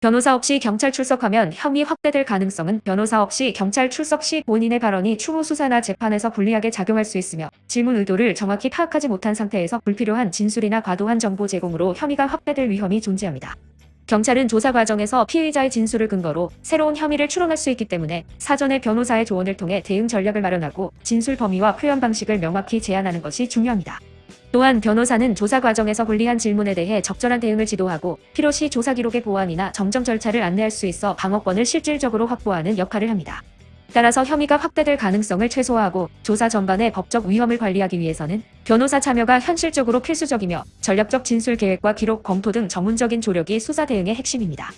변호사 없이 경찰 출석하면 혐의 확대될 가능성은 변호사 없이 경찰 출석 시 본인의 발언이 추후 수사나 재판에서 불리하게 작용할 수 있으며 질문 의도를 정확히 파악하지 못한 상태에서 불필요한 진술이나 과도한 정보 제공으로 혐의가 확대될 위험이 존재합니다. 경찰은 조사 과정에서 피의자의 진술을 근거로 새로운 혐의를 추론할 수 있기 때문에 사전에 변호사의 조언을 통해 대응 전략을 마련하고 진술 범위와 표현 방식을 명확히 제한하는 것이 중요합니다. 또한 변호사는 조사 과정에서 불리한 질문에 대해 적절한 대응을 지도하고 필요시 조사 기록의 보완이나 정정 절차를 안내할 수 있어 방어권을 실질적으로 확보하는 역할을 합니다. 따라서 혐의가 확대될 가능성을 최소화하고 조사 전반의 법적 위험을 관리하기 위해서는 변호사 참여가 현실적으로 필수적이며 전략적 진술 계획과 기록 검토 등 전문적인 조력이 수사 대응의 핵심입니다.